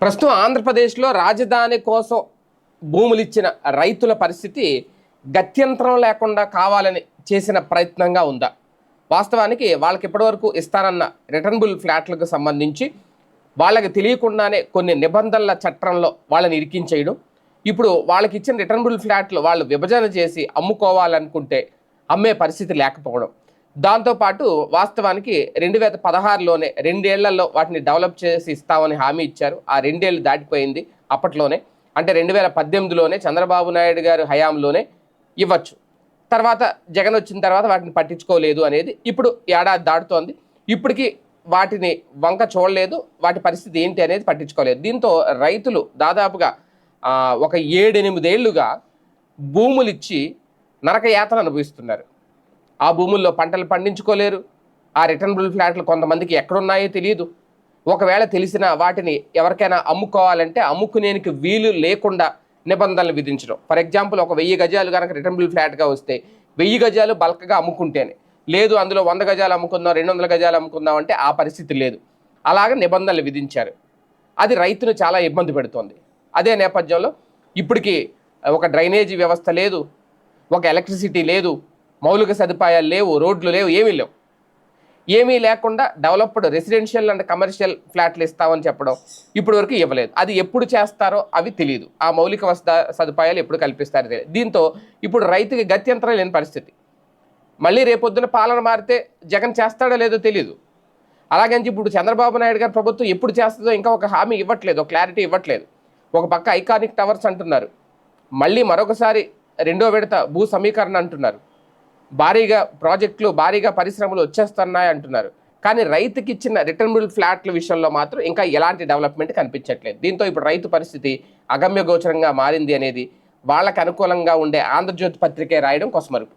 ప్రస్తుతం ఆంధ్రప్రదేశ్లో రాజధాని కోసం భూములు ఇచ్చిన రైతుల పరిస్థితి గత్యంతరం లేకుండా కావాలని చేసిన ప్రయత్నంగా ఉందా? వాస్తవానికి వాళ్ళకి ఇప్పటివరకు ఇస్తానన్న రిటర్నబుల్ ఫ్లాట్లకు సంబంధించి వాళ్ళకి తెలియకుండానే కొన్ని నిబంధనల చట్టంలో వాళ్ళని ఇరికించేయడం ఇప్పుడు వాళ్ళకి ఇచ్చిన రిటర్నబుల్ ఫ్లాట్లు వాళ్ళు విభజన చేసి అమ్ముకోవాలనుకుంటే అమ్మే పరిస్థితి లేకపోవడం దాంతోపాటు వాస్తవానికి రెండు వేల పదహారులోనే రెండేళ్ళలో వాటిని డెవలప్ చేసి ఇస్తామని హామీ ఇచ్చారు. ఆ రెండేళ్ళు దాటిపోయింది అప్పట్లోనే. అంటే రెండు వేల పద్దెనిమిదిలోనే చంద్రబాబు నాయుడు గారు హయాంలోనే ఇవ్వచ్చు. తర్వాత జగన్ వచ్చిన తర్వాత వాటిని పట్టించుకోలేదు అనేది ఇప్పుడు ఏడాది దాటుతోంది. ఇప్పటికీ వాటిని వంక చూడలేదు. వాటి పరిస్థితి ఏంటి అనేది పట్టించుకోలేదు. దీంతో రైతులు దాదాపుగా ఒక ఏడెనిమిదేళ్ళుగా భూములు ఇచ్చి నరకయాత్ర అనుభవిస్తున్నారు. ఆ భూముల్లో పంటలు పండించుకోలేరు. ఆ రిటర్నబుల్ ఫ్లాట్లు కొంతమందికి ఎక్కడున్నాయో తెలియదు ఒకవేళ తెలిసిన వాటిని ఎవరికైనా అమ్ముకోవాలంటే అమ్ముకునేనికి వీలు లేకుండా నిబంధనలు విధించడం. ఫర్ ఎగ్జాంపుల్ ఒక వెయ్యి గజాలు కనుక రిటర్నబుల్ ఫ్లాట్గా వస్తే వెయ్యి గజాలు బల్క్గా అమ్ముకుంటేనే. లేదు అందులో వంద గజాలు అమ్ముకుందాం రెండు వందల గజాలు అమ్ముకుందాం అంటే ఆ పరిస్థితి లేదు. అలాగే నిబంధనలు విధించారు. అది రైతును చాలా ఇబ్బంది పెడుతోంది. అదే నేపథ్యంలో ఇప్పటికీ ఒక డ్రైనేజీ వ్యవస్థ లేదు. ఒక ఎలక్ట్రిసిటీ లేదు. మౌలిక సదుపాయాలు లేవు రోడ్లు లేవు ఏమీ లేవు. ఏమీ లేకుండా డెవలప్డ్ రెసిడెన్షియల్ అండ్ కమర్షియల్ ఫ్లాట్లు ఇస్తామని చెప్పడం ఇప్పటి వరకు ఇవ్వలేదు. అది ఎప్పుడు చేస్తారో అవి తెలియదు ఆ మౌలిక వసత సదుపాయాలు ఎప్పుడు కల్పిస్తారో తెలియదు దీంతో ఇప్పుడు రైతుకి గత్యంతరం లేని పరిస్థితి. మళ్ళీ రేపొద్దున పాలన మారితే జగన్ చేస్తాడో లేదో తెలియదు అలాగని ఇప్పుడు చంద్రబాబు నాయుడు గారి ప్రభుత్వం ఎప్పుడు చేస్తుందో ఇంకా ఒక హామీ ఇవ్వట్లేదు ఒక క్లారిటీ ఇవ్వట్లేదు. ఒక పక్క ఐకానిక్ టవర్స్ అంటున్నారు. మళ్ళీ మరొకసారి రెండో విడత భూ సమీకరణ అంటున్నారు. భారీగా ప్రాజెక్టులు భారీగా పరిశ్రమలు వచ్చేస్తున్నాయి అంటున్నారు. కానీ రైతుకి ఇచ్చిన రిటర్నబుల్ ఫ్లాట్ల విషయంలో మాత్రం ఇంకా ఎలాంటి డెవలప్మెంట్ కనిపించట్లేదు. దీంతో ఇప్పుడు రైతు పరిస్థితి అగమ్యగోచరంగా మారింది అనేది వాళ్ళకు అనుకూలంగా ఉండే ఆంధ్రజ్యోతి పత్రికే రాయడం కొసమరుపు.